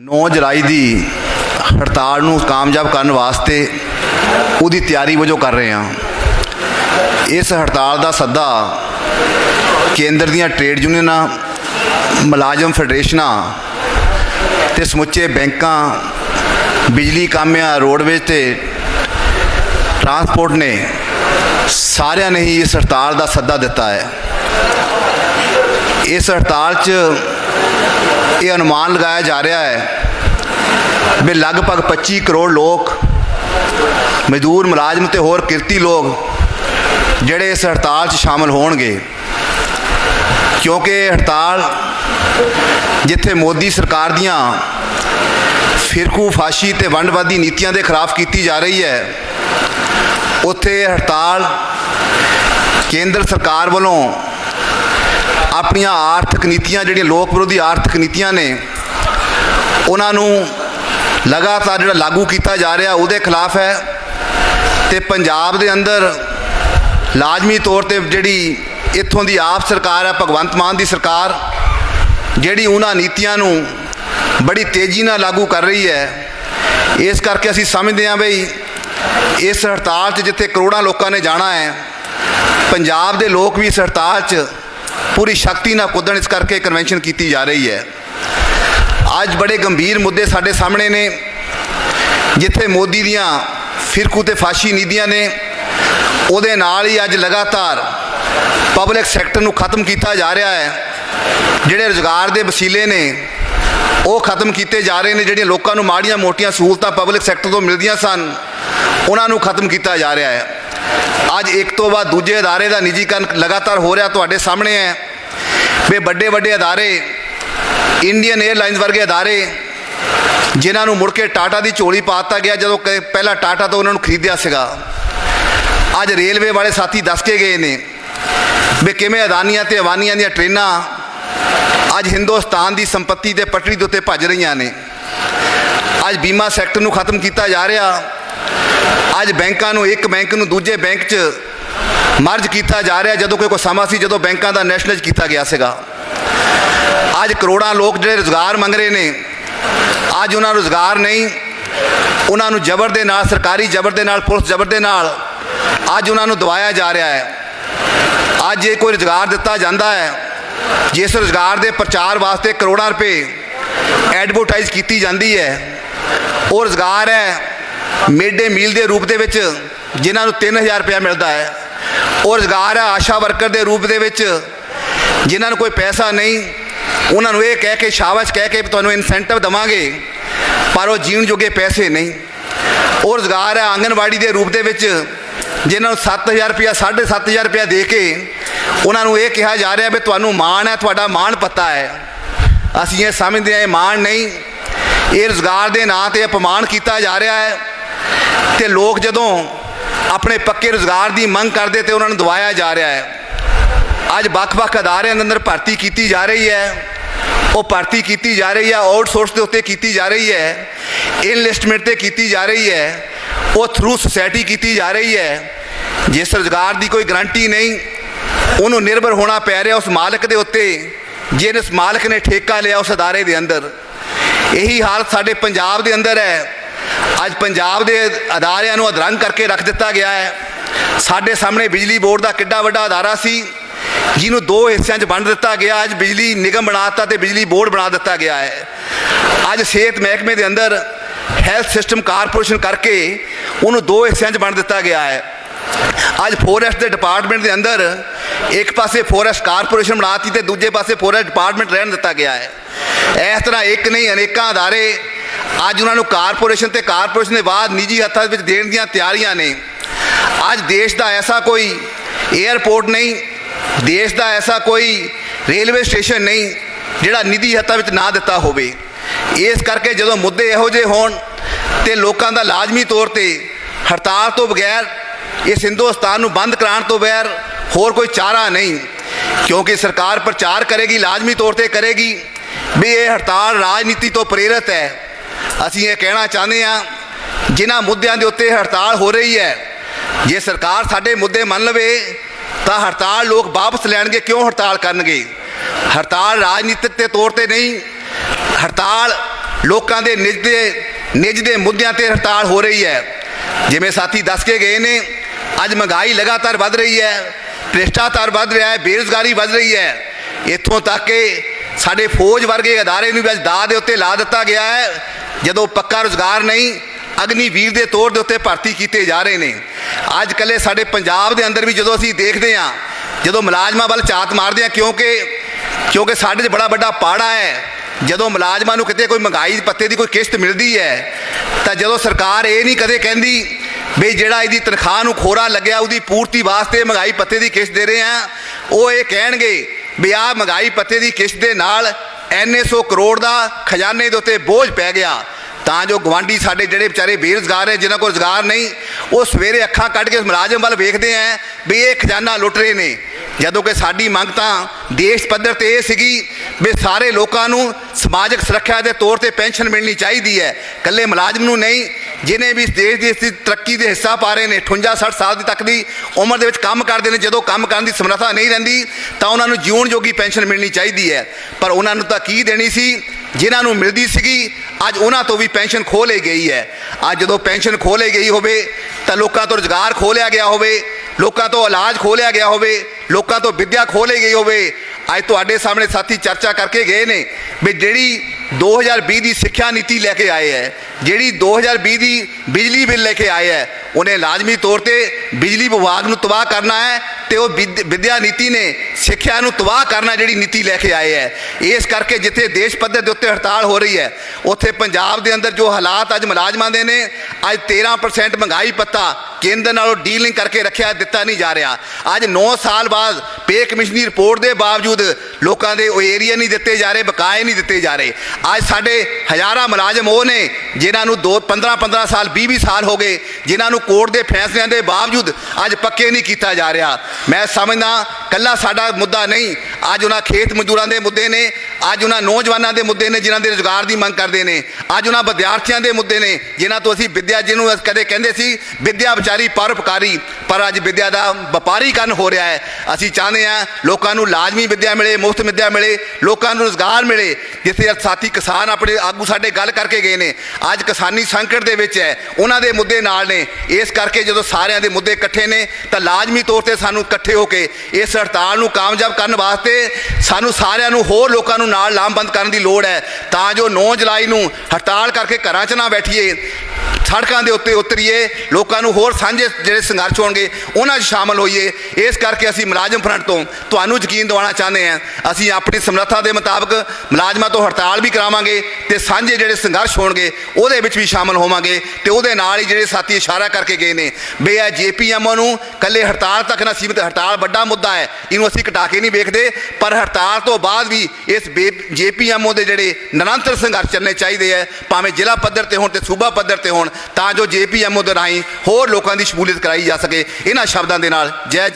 9 ਜੁਲਾਈ ਦੀ ਹੜਤਾਲ ਨੂੰ ਕਾਮਯਾਬ ਕਰਨ ਵਾਸਤੇ ਉਹਦੀ ਤਿਆਰੀ ਵਜੋਂ ਕਰ ਰਹੇ ਹਾਂ। ਇਸ ਹੜਤਾਲ ਦਾ ਸੱਦਾ ਕੇਂਦਰ ਦੀਆਂ ਟ੍ਰੇਡ ਯੂਨੀਅਨਾਂ, ਮੁਲਾਜ਼ਮ ਫੈਡਰੇਸ਼ਨਾਂ ਤੇ ਸਮੁੱਚੇ ਬੈਂਕਾਂ, ਬਿਜਲੀ ਕਾਮਿਆਂ, ਰੋਡਵੇਜ਼ ਤੇ ਟਰਾਂਸਪੋਰਟ ਨੇ ਸਾਰਿਆਂ ਨੇ ਹੀ ਇਸ ਹੜਤਾਲ ਦਾ ਸੱਦਾ ਦਿੱਤਾ ਹੈ। ਇਸ ਹੜਤਾਲ 'ਚ ਇਹ ਅਨੁਮਾਨ ਲਗਾਇਆ ਜਾ ਰਿਹਾ ਹੈ ਵੀ ਲਗਭਗ 25 ਕਰੋੜ ਲੋਕ, ਮਜ਼ਦੂਰ, ਮੁਲਾਜ਼ਮ ਤੇ ਹੋਰ ਕਿਰਤੀ ਲੋਕ ਜਿਹੜੇ ਇਸ ਹੜਤਾਲ 'ਚ ਸ਼ਾਮਲ ਹੋਣਗੇ। ਕਿਉਂਕਿ ਇਹ ਹੜਤਾਲ ਜਿੱਥੇ ਮੋਦੀ ਸਰਕਾਰ ਦੀਆਂ ਫਿਰਕੂ, ਫਾਸ਼ੀ ਤੇ ਵੰਡਵਾਦੀ ਨੀਤੀਆਂ ਦੇ ਖਿਲਾਫ ਕੀਤੀ ਜਾ ਰਹੀ ਹੈ, ਉੱਥੇ ਇਹ ਹੜਤਾਲ ਕੇਂਦਰ ਸਰਕਾਰ ਵੱਲੋਂ ਆਪਣੀਆਂ ਆਰਥਿਕ ਨੀਤੀਆਂ, ਜਿਹੜੀਆਂ ਲੋਕ ਵਿਰੋਧੀ ਆਰਥਿਕ ਨੀਤੀਆਂ ਨੇ, ਉਹਨਾਂ ਨੂੰ ਲਗਾਤਾਰ ਜਿਹੜਾ ਲਾਗੂ ਕੀਤਾ ਜਾ ਰਿਹਾ, ਉਹਦੇ ਖਿਲਾਫ ਹੈ। ਤੇ ਪੰਜਾਬ ਦੇ ਅੰਦਰ ਲਾਜ਼ਮੀ ਤੌਰ ਤੇ ਜਿਹੜੀ ਇੱਥੋਂ ਦੀ ਆਪ ਸਰਕਾਰ ਹੈ, ਭਗਵੰਤ ਮਾਨ ਦੀ ਸਰਕਾਰ, ਜਿਹੜੀ ਉਹਨਾਂ ਨੀਤੀਆਂ ਨੂੰ ਬੜੀ ਤੇਜ਼ੀ ਨਾਲ ਲਾਗੂ ਕਰ ਰਹੀ ਹੈ। ਇਸ ਕਰਕੇ ਅਸੀਂ ਸਮਝਦੇ ਹਾਂ ਬਈ, ਇਸ ਹੜਤਾਲ 'ਚ ਜਿੱਥੇ ਕਰੋੜਾਂ ਲੋਕਾਂ ਨੇ ਜਾਣਾ ਹੈ, ਪੰਜਾਬ ਦੇ ਲੋਕ ਵੀ ਇਸ ਹੜਤਾਲ 'ਚ ਪੂਰੀ ਸ਼ਕਤੀ ਨਾਲ ਕੁੱਦਣ ਇਸ ਕਰਕੇ ਕਨਵੈਨਸ਼ਨ ਕੀਤੀ ਜਾ ਰਹੀ ਹੈ। ਅੱਜ ਬੜੇ ਗੰਭੀਰ ਮੁੱਦੇ ਸਾਡੇ ਸਾਹਮਣੇ ਨੇ, ਜਿੱਥੇ ਮੋਦੀ ਦੀਆਂ ਫਿਰਕੂ ਤੇ ਫਾਸ਼ੀ ਨੀਤੀਆਂ ਨੇ, ਉਹਦੇ ਨਾਲ ਹੀ ਅੱਜ ਲਗਾਤਾਰ ਪਬਲਿਕ ਸੈਕਟਰ ਨੂੰ ਖਤਮ ਕੀਤਾ ਜਾ ਰਿਹਾ ਹੈ। ਜਿਹੜੇ ਰੁਜ਼ਗਾਰ ਦੇ ਵਸੀਲੇ ਨੇ, ਉਹ ਖਤਮ ਕੀਤੇ ਜਾ ਰਹੇ ਨੇ, ਜਿਹੜੀਆਂ ਲੋਕਾਂ ਨੂੰ ਮਾੜੀਆਂ ਮੋਟੀਆਂ ਸਹੂਲਤਾਂ ਪਬਲਿਕ ਸੈਕਟਰ ਤੋਂ ਮਿਲਦੀਆਂ ਸਨ, ਉਹਨਾਂ ਨੂੰ ਖਤਮ ਕੀਤਾ ਜਾ ਰਿਹਾ ਹੈ। ਅੱਜ ਇੱਕ ਤੋਂ ਬਾਅਦ ਦੂਜੇ ਅਦਾਰੇ ਦਾ ਨਿੱਜੀਕਰਨ ਲਗਾਤਾਰ ਹੋ ਰਿਹਾ ਤੁਹਾਡੇ ਸਾਹਮਣੇ ਹੈ। ਵੀ ਵੱਡੇ ਵੱਡੇ ਅਦਾਰੇ ਇੰਡੀਅਨ 에ਅਰਲਾਈਨਸ ਵਰਗੇ ਅਦਾਰੇ, ਜਿਨ੍ਹਾਂ ਨੂੰ ਮੁੜ ਕੇ ਟਾਟਾ ਦੀ ਝੋਲੀ ਪਾ ਦਿੱਤਾ ਗਿਆ ਜਦੋਂ ਕਿ ਪਹਿਲਾਂ ਟਾਟਾ ਤੋਂ ਉਹਨਾਂ ਨੂੰ ਖਰੀਦਿਆ ਸੀਗਾ। ਅੱਜ ਰੇਲਵੇ ਵਾਲੇ ਸਾਥੀ ਦੱਸ ਕੇ ਗਏ ਨੇ ਵੀ ਕਿਵੇਂ ਅਦਾਨੀਆਂ ਤੇ ਅਵਾਨੀਆਂ ਦੀਆਂ ਟ੍ਰੇਨਾਂ ਅੱਜ ਹਿੰਦੁਸਤਾਨ ਦੀ ਸੰਪਤੀ ਦੇ ਪਟੜੀ ਦੇ ਉੱਤੇ ਭੱਜ ਰਹੀਆਂ ਨੇ। ਅੱਜ ਬੀਮਾ ਸੈਕਟਰ ਨੂੰ ਖਤਮ ਕੀਤਾ ਜਾ ਰਿਹਾ। ਅੱਜ ਬੈਂਕਾਂ ਨੂੰ, ਇੱਕ ਬੈਂਕ ਨੂੰ ਦੂਜੇ ਬੈਂਕ 'ਚ ਮਰਜ ਕੀਤਾ ਜਾ ਰਿਹਾ ਜਦੋਂ ਕੋਈ ਕੋਈ ਸਮਾਂ ਸੀ ਜਦੋਂ ਬੈਂਕਾਂ ਦਾ ਨੈਸ਼ਨਲਾਈਜ਼ ਕੀਤਾ ਗਿਆ ਸੀਗਾ। ਅੱਜ ਕਰੋੜਾਂ ਲੋਕ ਜਿਹੜੇ ਰੁਜ਼ਗਾਰ ਮੰਗ ਰਹੇ ਨੇ, ਅੱਜ ਉਹਨਾਂ ਨੂੰ ਰੁਜ਼ਗਾਰ ਨਹੀਂ, ਉਹਨਾਂ ਨੂੰ ਜ਼ਬਰ ਦੇ ਨਾਲ, ਸਰਕਾਰੀ ਜ਼ਬਰ ਦੇ ਨਾਲ, ਪੁਲਿਸ ਜ਼ਬਰ ਦੇ ਨਾਲ ਅੱਜ ਉਹਨਾਂ ਨੂੰ ਦਵਾਇਆ ਜਾ ਰਿਹਾ ਹੈ। ਅੱਜ ਇਹ ਕੋਈ ਰੁਜ਼ਗਾਰ ਦਿੱਤਾ ਜਾਂਦਾ ਹੈ, ਜਿਸ ਰੁਜ਼ਗਾਰ ਦੇ ਪ੍ਰਚਾਰ ਵਾਸਤੇ ਕਰੋੜਾਂ ਰੁਪਏ ਐਡਵਰਟਾਈਜ਼ ਕੀਤੀ ਜਾਂਦੀ ਹੈ, ਉਹ ਰੁਜ਼ਗਾਰ ਹੈ ਮਿਡ ਡੇ ਮੀਲ ਦੇ ਰੂਪ ਦੇ ਵਿੱਚ ਜਿਨ੍ਹਾਂ ਨੂੰ 3000 ਰੁਪਏ ਮਿਲਦਾ ਹੈ। ਉਹ ਰੁਜ਼ਗਾਰ ਹੈ ਆਸ਼ਾ ਵਰਕਰ ਦੇ ਰੂਪ ਦੇ ਵਿੱਚ ਜਿਨ੍ਹਾਂ ਨੂੰ ਕੋਈ ਪੈਸਾ ਨਹੀਂ, ਉਹਨਾਂ ਨੂੰ ਇਹ ਕਹਿ ਕੇ ਸ਼ਾਬਾਸ਼ ਕਹਿ ਕੇ ਵੀ ਤੁਹਾਨੂੰ ਇਨਸੈਂਟਿਵ ਦਵਾਂਗੇ, ਪਰ ਉਹ ਜੀਣ ਜੋਗੇ ਪੈਸੇ ਨਹੀਂ। ਉਹ ਰੁਜ਼ਗਾਰ ਹੈ ਆਂਗਨਵਾੜੀ ਦੇ ਰੂਪ ਦੇ ਵਿੱਚ ਜਿਨ੍ਹਾਂ ਨੂੰ 7000 ਰੁਪਇਆ 7500 ਰੁਪਇਆ ਦੇ ਕੇ ਉਹਨਾਂ ਨੂੰ ਇਹ ਕਿਹਾ ਜਾ ਰਿਹਾ ਵੀ ਤੁਹਾਨੂੰ ਮਾਣ ਹੈ, ਤੁਹਾਡਾ ਮਾਣ ਪਤਾ ਹੈ। ਅਸੀਂ ਇਹ ਸਮਝਦੇ ਹਾਂ, ਇਹ ਮਾਣ ਨਹੀਂ। ਇਹ ਰੁਜ਼ਗਾਰ ਦੇ ਨਾਂ ਤੇ ਅਪਮਾਨ ਕੀਤਾ ਜਾ ਰਿਹਾ ਹੈ। ਤੇ ਲੋਕ ਜਦੋਂ ਆਪਣੇ ਪੱਕੇ ਰੁਜ਼ਗਾਰ ਦੀ ਮੰਗ ਕਰਦੇ ਤੇ ਉਹਨਾਂ ਨੂੰ ਦਵਾਇਆ ਜਾ ਰਿਹਾ ਹੈ, ਅੱਜ ਵੱਖ-ਵੱਖ ਅਦਾਰਿਆਂ ਦੇ ਅੰਦਰ ਭਰਤੀ ਕੀਤੀ ਜਾ ਰਹੀ ਹੈ, ਉਹ ਭਰਤੀ ਕੀਤੀ ਜਾ ਰਹੀ ਹੈ, ਆਊਟਸੋਰਸ ਦੇ ਉੱਤੇ ਕੀਤੀ ਜਾ ਰਹੀ ਹੈ ਇਨਲਿਸਟਮੈਂਟ ਤੇ ਕੀਤੀ ਜਾ ਰਹੀ ਹੈ, ਉਹ ਥਰੂ ਸੁਸਾਇਟੀ ਕੀਤੀ ਜਾ ਰਹੀ ਹੈ, ਜਿਸ ਰੁਜ਼ਗਾਰ ਦੀ ਕੋਈ ਗਰੰਟੀ ਨਹੀਂ, ਉਹਨੂੰ ਨਿਰਭਰ ਹੋਣਾ ਪੈ ਰਿਹਾ ਉਸ ਮਾਲਕ ਦੇ ਉੱਤੇ, ਜਿਸ ਮਾਲਕ ਨੇ ਠੇਕਾ ਲਿਆ ਉਸ ਅਦਾਰੇ ਦੇ ਅੰਦਰ। ਇਹੀ ਹਾਲਤ ਸਾਡੇ ਪੰਜਾਬ ਦੇ ਅੰਦਰ ਹੈ। ਅੱਜ ਪੰਜਾਬ ਦੇ ਅਦਾਰਿਆਂ ਨੂੰ ਅਧਰੰਗ ਕਰਕੇ ਰੱਖ ਦਿੱਤਾ ਗਿਆ ਹੈ। ਸਾਡੇ ਸਾਹਮਣੇ ਬਿਜਲੀ ਬੋਰਡ ਦਾ ਕਿੱਡਾ ਵੱਡਾ ਅਦਾਰਾ ਸੀ, ਜਿਹਨੂੰ ਦੋ ਹਿੱਸਿਆਂ 'ਚ ਵੰਡ ਦਿੱਤਾ ਗਿਆ। ਅੱਜ ਬਿਜਲੀ ਨਿਗਮ ਬਣਾ ਦਿੱਤਾ ਤੇ ਬਿਜਲੀ ਬੋਰਡ ਬਣਾ ਦਿੱਤਾ ਗਿਆ ਹੈ। ਅੱਜ ਸਿਹਤ ਮਹਿਕਮੇ ਦੇ ਅੰਦਰ ਹੈਲਥ ਸਿਸਟਮ ਕਾਰਪੋਰੇਸ਼ਨ ਕਰਕੇ ਉਹਨੂੰ ਦੋ ਹਿੱਸਿਆਂ 'ਚ ਵੰਡ ਦਿੱਤਾ ਗਿਆ ਹੈ। ਅੱਜ ਫੋਰੈਸਟ ਦੇ ਡਿਪਾਰਟਮੈਂਟ ਦੇ ਅੰਦਰ ਇੱਕ ਪਾਸੇ ਫੋਰੈਸਟ ਕਾਰਪੋਰੇਸ਼ਨ ਬਣਾਤੀ ਤੇ ਦੂਜੇ ਪਾਸੇ ਫੋਰੈਸਟ ਡਿਪਾਰਟਮੈਂਟ ਰਹਿਣ ਦਿੱਤਾ ਗਿਆ ਹੈ। ਇਸ ਤਰ੍ਹਾਂ ਇੱਕ ਨਹੀਂ, ਅਨੇਕਾਂ ਅਦਾਰੇ ਅੱਜ ਉਹਨਾਂ ਨੂੰ ਕਾਰਪੋਰੇਸ਼ਨ ਤੇ ਕਾਰਪੋਰੇਸ਼ਨ ਦੇ ਬਾਅਦ ਨਿੱਜੀ ਹੱਥਾਂ ਵਿੱਚ ਦੇਣ ਦੀਆਂ ਤਿਆਰੀਆਂ ਨੇ। ਅੱਜ ਦੇਸ਼ ਦਾ ਐਸਾ ਕੋਈ 에ਅਰਪੋਰਟ ਨਹੀਂ, ਦੇਸ਼ ਦਾ ਐਸਾ ਕੋਈ ਰੇਲਵੇ ਸਟੇਸ਼ਨ ਨਹੀਂ, ਜਿਹੜਾ ਨਿੱਜੀ ਹੱਥਾਂ ਵਿੱਚ ਨਾ ਦਿੱਤਾ ਹੋਵੇ। ਇਸ ਕਰਕੇ ਜਦੋਂ ਮੁੱਦੇ ਇਹੋ ਜਿਹੇ ਹੋਣ ਤੇ ਲੋਕਾਂ ਦਾ ਲਾਜ਼ਮੀ ਤੌਰ ਤੇ ਹੜਤਾਲ ਤੋਂ ਬਗੈਰ ਇਸ ਹਿੰਦੁਸਤਾਨ ਨੂੰ ਬੰਦ ਕਰਾਉਣ ਤੋਂ ਬਗੈਰ ਹੋਰ ਕੋਈ ਚਾਰਾ ਨਹੀਂ, ਕਿਉਂਕਿ ਸਰਕਾਰ ਪ੍ਰਚਾਰ ਕਰੇਗੀ, ਲਾਜ਼ਮੀ ਤੌਰ ਤੇ ਕਰੇਗੀ ਵੀ ਇਹ ਹੜਤਾਲ ਰਾਜਨੀਤੀ ਤੋਂ ਪ੍ਰੇਰਿਤ ਹੈ। ਅਸੀਂ ਇਹ ਕਹਿਣਾ ਚਾਹੁੰਦੇ ਹਾਂ, ਜਿਨ੍ਹਾਂ ਮੁੱਦਿਆਂ ਦੇ ਉੱਤੇ ਹੜਤਾਲ ਹੋ ਰਹੀ ਹੈ, ਜੇ ਸਰਕਾਰ ਸਾਡੇ ਮੁੱਦੇ ਮੰਨ ਲਵੇ, ਤਾਂ ਹੜਤਾਲ ਲੋਕ ਵਾਪਸ ਲੈਣਗੇ, ਕਿਉਂ ਹੜਤਾਲ ਕਰਨਗੇ? ਹੜਤਾਲ ਰਾਜਨੀਤਿਕ ਦੇ ਤੌਰ ਤੇ ਨਹੀਂ, ਹੜਤਾਲ ਲੋਕਾਂ ਦੇ ਨਿੱਜ ਦੇ ਨਿੱਜ ਦੇ ਮੁੱਦਿਆਂ ਤੇ ਹੜਤਾਲ ਹੋ ਰਹੀ ਹੈ। ਜਿਵੇਂ ਸਾਥੀ ਦੱਸ ਕੇ ਗਏ ਨੇ, ਅੱਜ ਮਹਿੰਗਾਈ ਲਗਾਤਾਰ ਵੱਧ ਰਹੀ ਹੈ, ਭ੍ਰਿਸ਼ਟਾਚਾਰ ਵੱਧ ਰਿਹਾ ਹੈ, ਬੇਰੁਜ਼ਗਾਰੀ ਵੱਧ ਰਹੀ ਹੈ। ਇੱਥੋਂ ਤੱਕ ਕਿ ਸਾਡੇ ਫੌਜ ਵਰਗੇ ਅਦਾਰੇ ਨੂੰ ਵੀ ਅੱਜ ਦਾਅ ਦੇ ਉੱਤੇ ਲਾ ਦਿੱਤਾ ਗਿਆ ਹੈ ਜਦੋਂ ਪੱਕਾ ਰੁਜ਼ਗਾਰ ਨਹੀਂ, ਅਗਨੀ ਵੀਰ ਦੇ ਤੌਰ ਦੇ ਉੱਤੇ ਭਰਤੀ ਕੀਤੇ ਜਾ ਰਹੇ ਨੇ। ਅੱਜ ਕੱਲ੍ਹ ਸਾਡੇ ਪੰਜਾਬ ਦੇ ਅੰਦਰ ਵੀ ਜਦੋਂ ਅਸੀਂ ਦੇਖਦੇ ਹਾਂ, ਜਦੋਂ ਮੁਲਾਜ਼ਮਾਂ ਵੱਲ ਝਾਤ ਮਾਰਦੇ ਹਾਂ, ਕਿਉਂਕਿ ਕਿਉਂਕਿ ਸਾਡੇ 'ਚ ਬੜਾ ਵੱਡਾ ਪਾੜਾ ਹੈ, ਜਦੋਂ ਮੁਲਾਜ਼ਮਾਂ ਨੂੰ ਕਿਤੇ ਕੋਈ ਮਹਿੰਗਾਈ ਪੱਤੇ ਦੀ ਕੋਈ ਕਿਸ਼ਤ ਮਿਲਦੀ ਹੈ, ਤਾਂ ਜਦੋਂ ਸਰਕਾਰ ਇਹ ਨਹੀਂ ਕਦੇ ਕਹਿੰਦੀ ਵੀ ਜਿਹੜਾ ਇਹਦੀ ਤਨਖਾਹ ਨੂੰ ਖੋਰਾ ਲੱਗਿਆ, ਉਹਦੀ ਪੂਰਤੀ ਵਾਸਤੇ ਮਹਿੰਗਾਈ ਪੱਤੇ ਦੀ ਕਿਸ਼ਤ ਦੇ ਰਹੇ ਆ ਉਹ ਇਹ ਕਹਿਣਗੇ ਵੀ ਆਹ ਮਹਿੰਗਾਈ ਪੱਤੇ ਦੀ ਕਿਸ਼ਤ ਦੇ ਨਾਲ ਐਨੇ ਸੌ ਕਰੋੜ ਦਾ ਖਜ਼ਾਨੇ ਦੇ ਉੱਤੇ ਬੋਝ ਪੈ ਗਿਆ। ਤਾਂ ਜੋ ਗਵਾਂਢੀ ਸਾਡੇ ਜਿਹੜੇ ਵਿਚਾਰੇ ਬੇਰੁਜ਼ਗਾਰ ਹੈ ਜਿਨ੍ਹਾਂ ਕੋਲ ਰੁਜ਼ਗਾਰ ਨਹੀਂ, ਉਹ ਸਵੇਰੇ ਅੱਖਾਂ ਕੱਢ ਕੇ ਮੁਲਾਜ਼ਮ ਵੱਲ ਵੇਖਦੇ ਆ ਵੀ ਇਹ ਖਜ਼ਾਨਾ ਲੁੱਟ ਰਹੇ ਨੇ। ਜਦੋਂ ਕਿ ਸਾਡੀ ਮੰਗ ਤਾਂ ਦੇਸ਼ ਪੱਧਰ ਤੇ ਇਹ ਸੀਗੀ ਵੀ ਸਾਰੇ ਲੋਕਾਂ ਨੂੰ ਸਮਾਜਿਕ ਸੁਰੱਖਿਆ ਦੇ ਤੌਰ ਤੇ ਪੈਨਸ਼ਨ ਮਿਲਣੀ ਚਾਹੀਦੀ ਹੈ ਇਕੱਲੇ ਮੁਲਾਜ਼ਮ ਨੂੰ ਨਹੀਂ ਜਿਨੇ ਵੀ ਇਸ ਦੇਸ਼ ਦੀ ਇਸ ਦੀ ਤਰੱਕੀ ਦੇ ਹਿੱਸਾ ਪਾ ਰਹੇ ਨੇ 58 60 ਸਾਲ ਦੀ ਤੱਕ ਦੀ ਉਮਰ ਦੇ ਵਿੱਚ ਕੰਮ ਕਰਦੇ ਨੇ, ਜਦੋਂ ਕੰਮ ਕਰਨ ਦੀ ਸਮਰੱਥਾ ਨਹੀਂ ਰਹਿੰਦੀ, ਤਾਂ ਉਹਨਾਂ ਨੂੰ ਜਿਉਣ ਜੋਗੀ ਪੈਨਸ਼ਨ ਮਿਲਣੀ ਚਾਹੀਦੀ ਹੈ। ਪਰ ਉਹਨਾਂ ਨੂੰ ਤਾਂ ਕੀ ਦੇਣੀ ਸੀ? ਜਿਨ੍ਹਾਂ ਨੂੰ ਮਿਲਦੀ ਸੀਗੀ, ਅੱਜ ਉਹਨਾਂ ਤੋਂ ਵੀ ਪੈਨਸ਼ਨ ਖੋਹ ਲਈ ਗਈ ਹੈ। ਅੱਜ ਜਦੋਂ ਪੈਨਸ਼ਨ ਖੋਹ ਲਈ ਗਈ ਹੋਵੇ, ਤਾਂ ਲੋਕਾਂ ਤੋਂ ਰੁਜ਼ਗਾਰ ਖੋਹ ਲਿਆ ਗਿਆ ਹੋਵੇ, ਲੋਕਾਂ ਤੋਂ ਇਲਾਜ ਖੋਹ ਲਿਆ ਗਿਆ ਹੋਵੇ, ਲੋਕਾਂ ਤੋਂ ਵਿੱਦਿਆ ਖੋਹ ਲਈ ਗਈ ਹੋਵੇ। ਅੱਜ ਤੁਹਾਡੇ ਸਾਹਮਣੇ ਸਾਥੀ ਚਰਚਾ ਕਰਕੇ ਗਏ ਨੇ ਵੀ ਜਿਹੜੀ 2020 ਦੀ ਸਿੱਖਿਆ ਨੀਤੀ ਲੈ ਕੇ ਆਏ ਹੈ, ਜਿਹੜੀ 2020 ਦੀ ਬਿਜਲੀ ਬਿੱਲ ਲੈ ਕੇ ਆਏ ਹੈ, ਉਹਨੇ ਲਾਜ਼ਮੀ ਤੌਰ ਤੇ ਬਿਜਲੀ ਵਿਭਾਗ ਨੂੰ ਤਬਾਹ ਕਰਨਾ ਹੈ ਤੇ ਉਹ ਵਿਦ- ਵਿੱਦਿਆ ਨੀਤੀ ਨੇ ਸਿੱਖਿਆ ਨੂੰ ਤਬਾਹ ਕਰਨਾ ਜਿਹੜੀ ਨੀਤੀ ਲੈ ਕੇ ਆਏ ਹੈ ਇਸ ਕਰਕੇ ਜਿੱਥੇ ਦੇਸ਼ ਪੱਧਰ ਦੇ ਉੱਤੇ ਹੜਤਾਲ ਹੋ ਰਹੀ ਹੈ ਉੱਥੇ ਪੰਜਾਬ ਦੇ ਅੰਦਰ ਜੋ ਹਾਲਾਤ ਅੱਜ ਮੁਲਾਜ਼ਮਾਂ ਦੇ ਨੇ, ਅੱਜ 13% ਮਹਿੰਗਾਈ ਪੱਤਾ ਕੇਂਦਰ ਨਾਲੋਂ ਡੀਲਿੰਗ ਕਰਕੇ ਰੱਖਿਆ ਦਿੱਤਾ ਨਹੀਂ ਜਾ ਰਿਹਾ। ਅੱਜ 9 ਸਾਲ ਬਾਅਦ ਪੇ ਕਮਿਸ਼ਨ ਦੀ ਰਿਪੋਰਟ ਦੇ ਬਾਵਜੂਦ ਲੋਕਾਂ ਦੇ ਉਹ ਏਰੀਆ ਨਹੀਂ ਦਿੱਤੇ ਜਾ ਰਹੇ, ਬਕਾਏ ਨਹੀਂ ਦਿੱਤੇ ਜਾ ਰਹੇ। ਅੱਜ ਸਾਡੇ ਹਜ਼ਾਰਾਂ ਮੁਲਾਜ਼ਮ ਉਹ ਨੇ ਜਿਨ੍ਹਾਂ ਨੂੰ 2 15 15 ਸਾਲ 20 20 ਸਾਲ ਹੋ ਗਏ, ਜਿਨ੍ਹਾਂ ਨੂੰ ਕੋਰਟ ਦੇ ਫੈਸਲਿਆਂ ਦੇ ਬਾਵਜੂਦ ਅੱਜ ਪੱਕੇ ਨਹੀਂ ਕੀਤਾ ਜਾ ਰਿਹਾ। ਮੈਂ ਸਮਝਦਾ, ਕੱਲਾ ਸਾਡਾ ਮੁੱਦਾ ਨਹੀਂ। ਅੱਜ ਉਹਨਾਂ ਖੇਤ ਮਜ਼ਦੂਰਾਂ ਦੇ ਮੁੱਦੇ ਨੇ, ਅੱਜ ਉਹਨਾਂ ਨੌਜਵਾਨਾਂ ਦੇ ਮੁੱਦੇ ਨੇ, ਜਿਨ੍ਹਾਂ ਦੇ ਰੁਜ਼ਗਾਰ ਦੀ ਮੰਗ ਕਰਦੇ ਨੇ। ਅੱਜ ਉਹਨਾਂ ਵਿਦਿਆਰਥੀਆਂ ਦੇ ਮੁੱਦੇ ਨੇ, ਜਿਨ੍ਹਾਂ ਤੋਂ ਅਸੀਂ ਵਿੱਦਿਆ ਜਿਹਨੂੰ ਕਦੇ ਕਹਿੰਦੇ ਸੀ, ਵਿੱਦਿਆ ਵਿਚਾਰੀ ਪਰਉਪਕਾਰੀ। ਪਰ ਅੱਜ ਵਿੱਦਿਆ ਦਾ ਵਪਾਰੀਕਰਨ ਹੋ ਰਿਹਾ ਹੈ। ਅਸੀਂ ਚਾਹੁੰਦੇ ਹਾਂ ਲੋਕਾਂ ਨੂੰ ਲਾਜ਼ਮੀ ਵਿੱਦਿਆ ਮਿਲੇ, ਮੁਫਤ ਵਿੱਦਿਆ ਮਿਲੇ, ਲੋਕਾਂ ਨੂੰ ਰੁਜ਼ਗਾਰ ਮਿਲੇ, ਜਿੱਥੇ ਸਾਥੀ ਕਿਸਾਨ ਆਪਣੇ ਆਗੂ ਸਾਡੇ ਗੱਲ ਕਰਕੇ ਗਏ ਨੇ। ਅੱਜ ਕਿਸਾਨੀ ਸੰਕਟ ਦੇ ਵਿੱਚ ਹੈ, ਉਹਨਾਂ ਦੇ ਮੁੱਦੇ ਨਾਲ ਨੇ। ਇਸ ਕਰਕੇ ਜਦੋਂ ਸਾਰਿਆਂ ਦੇ ਮੁੱਦੇ ਇਕੱਠੇ ਨੇ, ਤਾਂ ਲਾਜ਼ਮੀ ਤੌਰ ਤੇ ਸਾਨੂੰ ਇਕੱਠੇ ਹੋ ਕੇ ਇਸ ਹੜਤਾਲ ਨੂੰ ਕਾਮਯਾਬ ਕਰਨ ਵਾਸਤੇ ਸਾਨੂੰ ਸਾਰਿਆਂ ਨੂੰ ਹੋਰ ਲੋਕਾਂ ਨੂੰ ਨਾਲ ਲਾਮਬੰਦ ਕਰਨ ਦੀ ਲੋੜ ਹੈ। ਤਾਂ ਜੋ 9 ਜੁਲਾਈ ਨੂੰ ਹੜਤਾਲ ਕਰਕੇ ਘਰਾਂ 'ਚ ਨਾ ਬੈਠੀਏ। ਸੜਕਾਂ ਦੇ ਉੱਤੇ ਉਤਰੀਏ, ਲੋਕਾਂ ਨੂੰ ਹੋਰ ਸਾਂਝੇ ਜਿਹੜੇ ਸੰਘਰਸ਼ ਹੋਣਗੇ, ਉਹਨਾਂ 'ਚ ਸ਼ਾਮਲ ਹੋਈਏ। ਇਸ ਕਰਕੇ ਅਸੀਂ ਮੁਲਾਜ਼ਮ ਫਰੰਟ ਤੋਂ ਤੁਹਾਨੂੰ ਯਕੀਨ ਦਿਵਾਉਣਾ ਚਾਹੁੰਦੇ ਹਾਂ। ਅਸੀਂ ਆਪਣੀ ਸਮਰੱਥਾ ਦੇ ਮੁਤਾਬਕ ਮੁਲਾਜ਼ਮਾਂ ਤੋਂ ਹੜਤਾਲ ਵੀ ਕਰਾਵਾਂਗੇ ਤੇ ਸਾਂਝੇ ਜਿਹੜੇ ਸੰਘਰਸ਼ ਹੋਣਗੇ, ਉਹਦੇ ਵਿੱਚ ਵੀ ਸ਼ਾਮਲ ਹੋਵਾਂਗੇ ਤੇ ਉਹਦੇ ਨਾਲ ਹੀ ਜਿਹੜੇ ਸਾਥੀ ਇਸ਼ਾਰਾ ਕਰਕੇ ਗਏ ਨੇ। ਵੀ ਇਹ ਜੇਪੀਐਮਓ ਨੂੰ ਕੱਲੇ ਹੜਤਾਲ ਤੱਕ ਨਾ ਸੀਮਿਤ ਹੜਤਾਲ ਵੱਡਾ ਮੁੱਦਾ ਹੈ, ਇਹਨੂੰ ਅਸੀਂ ਘਟਾ ਕੇ ਨਹੀਂ ਵੇਖਦੇ, ਪਰ ਹੜਤਾਲ ਤੋਂ ਬਾਅਦ ਵੀ ਇਸ ਜੇਪੀਐਮਓ ਦੇ ਜਿਹੜੇ ਨਿਰੰਤਰ ਸੰਘਰਸ਼ ਚੱਲਣੇ ਚਾਹੀਦੇ ਹੈ, ਭਾਵੇਂ ਜ਼ਿਲ੍ਹਾ ਪੱਧਰ ਤੇ ਹੋਣ ਤੇ ਸੂਬਾ ਪੱਧਰ ਤੇ ਹੋਣ ਤਾਂ ਜੋ ਜੇਪੀਐਮਓ ਦੇ ਰਾਹੀਂ ਹੋਰ ਲੋਕਾਂ ਦੀ ਸ਼ਮੂਲੀਅਤ ਕਰਾਈ ਜਾ ਸਕੇ। ਇਹਨਾਂ ਸ਼ਬਦਾਂ ਦੇ ਨਾਲ ਜੈ